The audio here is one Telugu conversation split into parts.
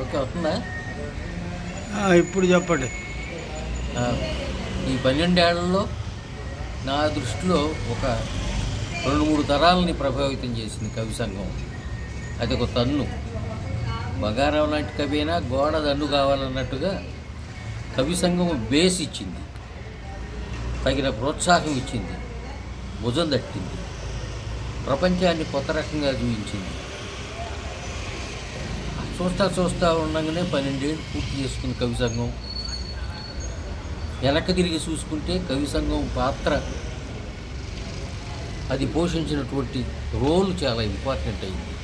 ఓకే ఇప్పుడు చెప్పండి. ఈ పన్నెండేళ్ళలో నా దృష్టిలో ఒక రెండు మూడు తరాలని ప్రభావితం చేసింది కవి సంఘం. అది ఒక తన్ను. బగారావు లాంటి కవినా గోడ దన్ను కావాలన్నట్టుగా కవి సంఘం బేస్ ఇచ్చింది. తగిన ప్రోత్సాహం ఇచ్చింది. భుజం తట్టింది. ప్రపంచాన్ని కొత్త రకంగా చూపించింది. చూస్తా చూస్తా ఉండగానే పన్నెండేళ్ళు పూర్తి చేసుకున్న కవి సంఘం. వెనక్కి తిరిగి చూసుకుంటే కవి సంఘం పాత్ర అది పోషించినటువంటి రోల్ చాలా ఇంపార్టెంట్ అయింది.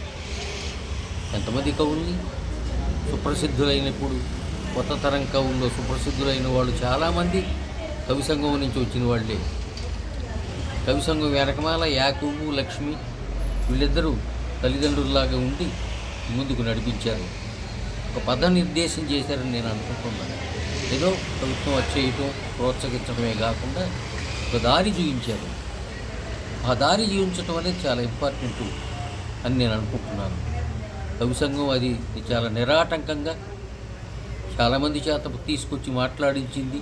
ఎంతమంది కవుల్ని సుప్రసిద్ధులైనప్పుడు కొత్త తరం కవుల్లో సుప్రసిద్ధులైన వాళ్ళు చాలామంది కవి సంఘం నుంచి వచ్చిన వాళ్ళే. కవి సంఘం వెనకమాల యాకూబు లక్ష్మి వీళ్ళిద్దరూ తల్లిదండ్రుల్లాగా ఉండి ముందుకు నడిపించారు. ఒక పద నిర్దేశం చేశారని నేను అనుకుంటున్నాను. ఏదో ప్రభుత్వం వచ్చేయటం ప్రోత్సహించడమే కాకుండా ఒక దారి చూపించారు. ఆ దారి జీవించటం అనేది చాలా ఇంపార్టెంట్ అని నేను అనుకుంటున్నాను. కవి సంఘం అది చాలా నిరాటంకంగా చాలామంది చేత తీసుకొచ్చి మాట్లాడించింది.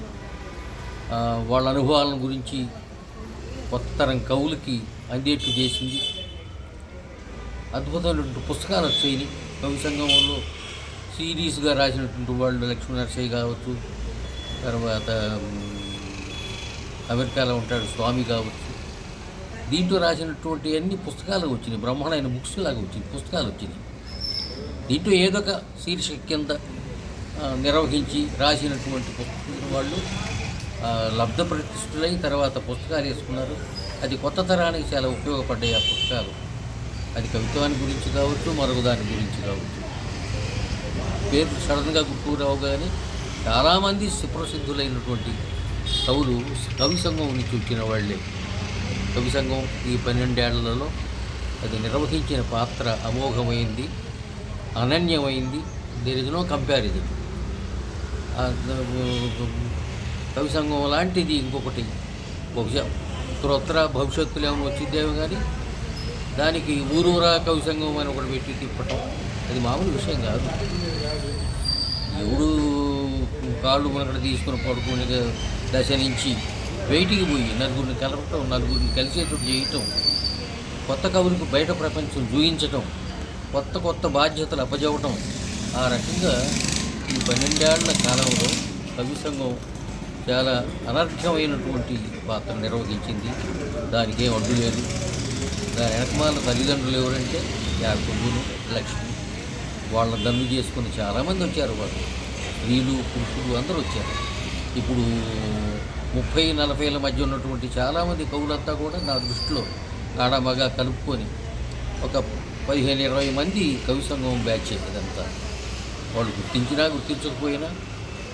వాళ్ళ అనుభవాల గురించి కొత్త తరం కవులకి అందేట్టు చేసింది. అద్భుతమైనటువంటి పుస్తకాలు వచ్చాయి. కవి సంగమంలో సిరీస్గా రాసినటువంటి వాళ్ళు లక్ష్మీనరసయ్య కావచ్చు తర్వాత అమెరికాలో ఉంటాడు స్వామి కావచ్చు. దీంట్లో రాసినటువంటి అన్ని పుస్తకాలు వచ్చినాయి. బ్రహ్మాండమైన బుక్స్ లాగా వచ్చినాయి. పుస్తకాలు వచ్చినాయి. దీంట్లో ఏదో ఒక శీర్షిక కింద నిర్వహించి రాసినటువంటి పుస్తకాలు వాళ్ళు లబ్ధ ప్రతిష్ఠులై తర్వాత పుస్తకాలు వేసుకున్నారు. అది కొత్త తరానికి చాలా ఉపయోగపడ్డాయి ఆ పుస్తకాలు. అది కవిత్వాన్ని గురించి కావచ్చు మరొక దాని గురించి కావచ్చు. పేరు సడన్గా గుర్తుకు కానీ చాలామంది సుప్రసిద్ధులైనటువంటి కవులు కవి సంఘం నుంచి వచ్చిన వాళ్ళే. కవి సంఘం ఈ పన్నెండేళ్ళలో అది నిర్వహించిన పాత్ర అమోఘమైంది అనన్యమైంది దేర్ ఇస్ నో కంపారిజన్ కవి సంఘం లాంటిది ఇంకొకటి. బహుశా ఉత్తరోత్తర భవిష్యత్తులో ఏమైనా వచ్చిద్దేమో కానీ దానికి ఊరూరా కవి సంఘం అని ఒకటి పెట్టి తిప్పటం. అది మామూలు విషయం కాదు. ఎవడు కాళ్ళు మునకడ తీసుకుని పడుకునే దశ నుంచి బయటికి పోయి నలుగురిని కలపటం నలుగురిని కలిసేటట్టు చేయటం కొత్త కవులకు బయట ప్రపంచం జూయించటం కొత్త కొత్త బాధ్యతలు అప్పజవటం ఆ రకంగా ఈ పన్నెండేళ్ళ కాలంలో కవి సంఘం చాలా అనర్ఘమైనటువంటి పాత్ర నిర్వహించింది. దానికేం అడ్డు లేదు. దాని వెనకమాల తల్లిదండ్రులు ఎవరంటే యాకుబును లక్ష్మి. వాళ్ళ దన్ను చేసుకుని చాలామంది వచ్చారు వాళ్ళు. స్త్రీలు పురుషులు అందరూ వచ్చారు. ఇప్పుడు ముప్పై నలభైల మధ్య ఉన్నటువంటి చాలామంది కవులంతా కూడా నా దృష్టిలో ఆడమగ కలుపుకొని ఒక పదిహేను ఇరవై మంది కవి సంఘం బ్యాచ్ ఇదంతా. వాళ్ళు గుర్తించినా గుర్తించకపోయినా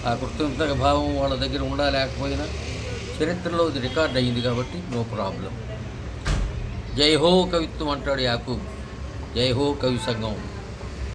ఆ కృతజ్ఞత భావం వాళ్ళ దగ్గర ఉండలేకపోయినా చరిత్రలో ఇది రికార్డ్ అయ్యింది కాబట్టి నో ప్రాబ్లం. జై హో కవిత్వం అంటాడు యాకూబ్. జై హో కవి సంఘం.